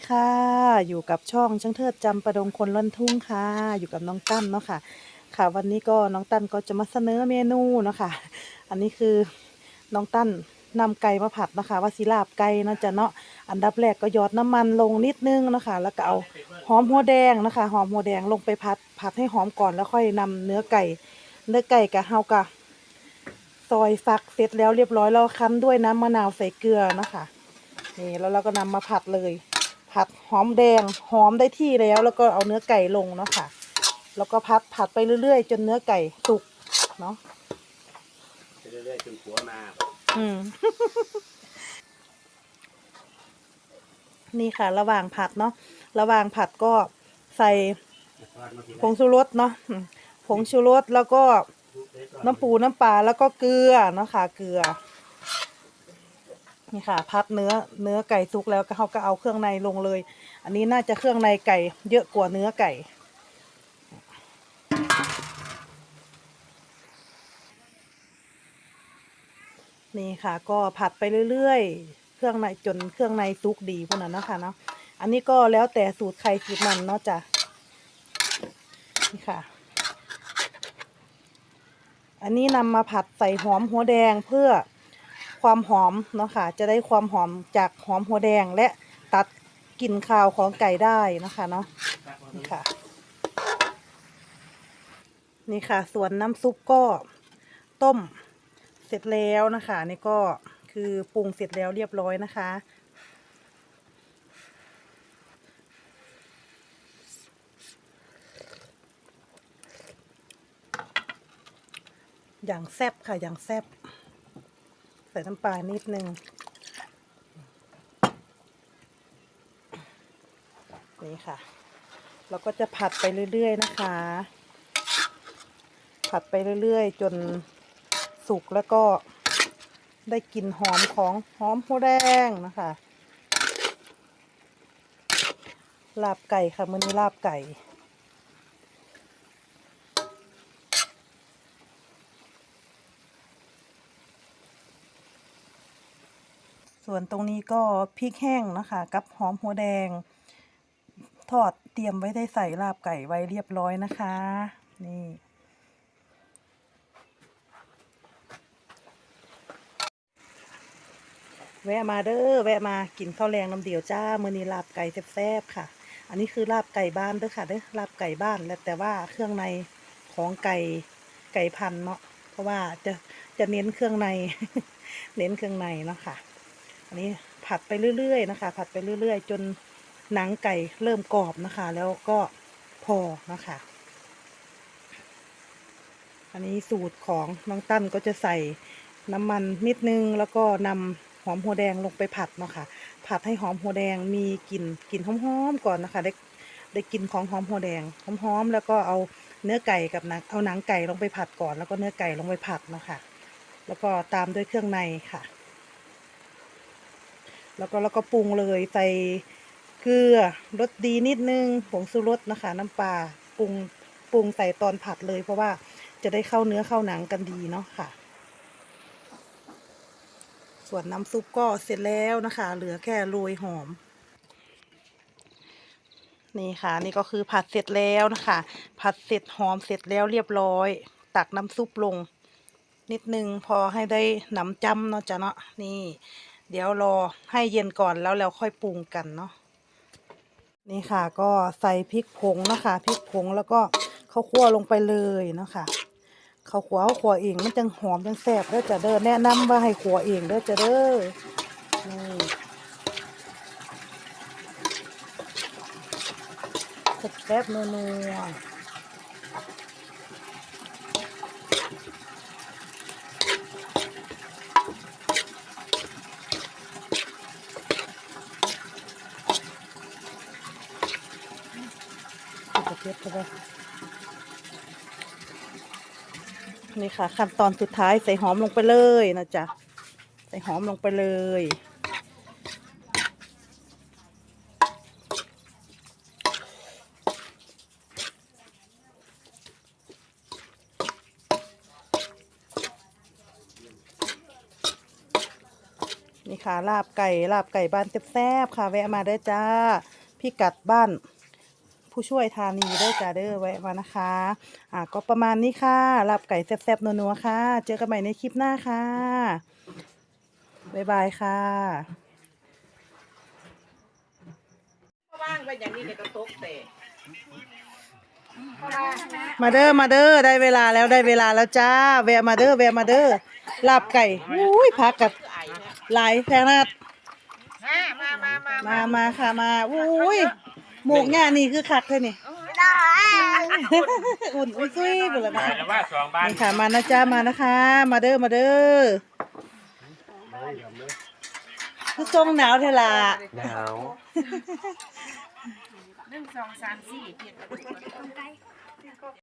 ดีค่ะ อยู่กับช่องช่างเทิดจำประดงคนล้นทุ่งค่ะ อยู่กับน้องตั้นเนาะค่ะ ค่ะ วันนี้ก็น้องตั้นก็จะมาเสนอเมนูเนาะค่ะ อันนี้คือน้องตั้นนำไก่มาผัดเนาะคะว่าสิลาบไก่เนาะจะเนาะอันดับแรกก็หยอดน้ำมันลงนิดนึงเนาะคะแล้วก็เอาหอมหัวแดงนะคะหอมหัวแดงลงไปผัดผัดให้หอมก่อนแล้วค่อยนำเนื้อไก่ เนื้อไก่กับเฮากะซอยฟักเสร็จแล้วเรียบร้อยแล้วคั้นด้วยน้ำมะนาวใส่เกลือเนาะคะนี่แล้วเราก็นำมาผัดเลย ผัดหอมแดงหอมได้ที่แล้ว แล้วก็เอาเนื้อไก่ลงเนาะค่ะ แล้วก็พัดผัดไปเรื่อยๆ จนเนื้อไก่สุกเนาะไปเรื่อยๆจนผัวมา อืม นี่ค่ะ ระหว่างผัดเนาะระหว่างผัดก็ใส่ผงชูรสเนาะอืมผงชูรสแล้วก็น้ำปูน้ำปลาแล้วก็เกลือเนาะค่ะเกลือ นี่ค่ะ พัดเนื้อเนื้อไก่สุกแล้วก็เขาก็เอาเครื่องในลงเลย อันนี้น่าจะเครื่องในไก่ เยอะกว่าเนื้อไก่ นี่ค่ะ ก็ผัดไปเรื่อยๆ เครื่องในจนเครื่องในซุกดีพวกนั้นนะคะเนาะอันนี้ก็แล้วแต่สูตรใครสูตรมันเนาะจ้ะนี่ค่ะ อันนี้นำมาผัดใส่หอมหัวแดงเพื่อ ความหอมเนาะค่ะจะได้ความหอมจากหอมหัวแดงและตัดกลิ่นคาวของไก่ได้นะคะเนาะนี่ค่ะ นี่ค่ะ ส่วนน้ำซุปก็ต้มเสร็จแล้วนะคะ นี่ก็คือปรุงเสร็จแล้วเรียบร้อยนะคะ อย่างแซ่บค่ะอย่างแซ่บ ส่น้ำปลานิดนึงนี่ค่ะ เราก็จะผัดไปเรื่อยๆนะคะ ผัดไปเรื่อยๆ จนสุกแล้วก็ได้กลิ่นหอมของหอมหัวแดงนะคะลาบไก่ค่ะมื้อนี้ลาบไก่ ส่วนตรงนี้ก็พริกแห้งนะคะ กับหอมหัวแดง ทอดเตรียมไว้ได้ใส่ลาบไก่ไว้เรียบร้อยนะคะ นี่แวะมาเด้อแวะมากินข้าวแรงน้ำเดียวจ้ามื้อนี้ลาบไก่แซ่บๆค่ะ อันนี้คือลาบไก่บ้านเด้อค่ะเด้อลาบไก่บ้านแล้วแต่ว่าเครื่องในของไก่ไก่พันเนาะเพราะว่าจะจะเน้นเครื่องใน เน้นเครื่องในเนาะค่ะ อันนี้ผัดไปเรื่อยๆนะคะ ผัดไปเรื่อย ๆ จนหนังไก่เริ่มกรอบนะคะ แล้วก็พอนะคะ อันนี้สูตรของน้องตั้นก็จะใส่น้ำมันนิดนึงแล้วก็นำหอมหัวแดงลงไปผัดเนาะค่ะผัดให้หอมหัวแดงมีกลิ่นกลิ่นหอมๆก่อนนะคะ ได้ได้กลิ่นของหอมหัวแดงหอมๆแล้วก็เอาเนื้อไก่กับหนังเอาหนังไก่ลงไปผัดก่อน แล้วก็เนื้อไก่ลงไปผัดเนาะค่ะแล้วก็ตามด้วยเครื่องในค่ะ แล้วก็แล้วก็ปรุงเลยใส่เกลือรสดีนิดนึงผงชูรสนะคะ น้ำปลาปรุงปรุงใส่ตอนผัดเลยเพราะว่าจะได้เข้าเนื้อเข้าหนังกันดีเนาะค่ะ ส่วนน้ำซุปก็เสร็จแล้วนะคะ เหลือแค่โรยหอม นี่ค่ะ นี่ก็คือผัดเสร็จแล้วนะคะ ผัดเสร็จหอมเสร็จแล้วเรียบร้อย ตักน้ำซุปลง นิดนึงพอให้ได้หนำจำเนาะจ้ะเนาะนี่ เดี๋ยวรอให้เย็นก่อนแล้วเราค่อยปรุงกันเนาะนี่ค่ะ ก็ใส่พริกผงนะคะพริกผงแล้วก็ข้าวคั่วลงไปเลยเนาะค่ะข้าวคั่วข้าวคั่วเองมันจังหอมจังแซ่บเด้อจ้ะเด้อแนะนำว่าให้คั่วเองเด้อจ้ะเด้อนี่แซ่บนัวๆ กระเทียมเข้าไปนี่ค่ะ ขั้นตอนสุดท้ายใส่หอมลงไปเลยนะจ๊ะ ใส่หอมลงไปเลย นี่ค่ะ ลาบไก่ ลาบไก่บ้านแซ่บๆค่ะ แวะมาได้จ้า พี่กัดบ้าน ผู้ช่วยธานีเด้อจ้าเด้อแวะมานะคะอ่าก็ประมาณนี้ค่ะลาบไก่แซ่บๆนัวๆค่ะ เจอกันใหม่ในคลิปหน้าค่ะบ๊ายบายค่ะว่างไปอย่างนี้เนี่ยก็ตกแต่มาเด้อมาเด้อได้เวลาแล้วได้เวลาแล้วจ้า แวะมาเด้อแวะมาเด้อลาบไก่อุ้ยพักกับไหลายแพงนาดมามามามามาค่ะมาอุ้ย หมูกง่านี่คือคักเลยนี่อุ่นอุ้ยซุยหมดเลยมาแต่ว่าสองบ้านนี่ค่ะมานะจ้ามานะคะ มาเด้อมาเด้อคือทรงหนาวเทล่ะหนาวหนึ่งสองสามสี่เจ็ดแปดเก้าสิบ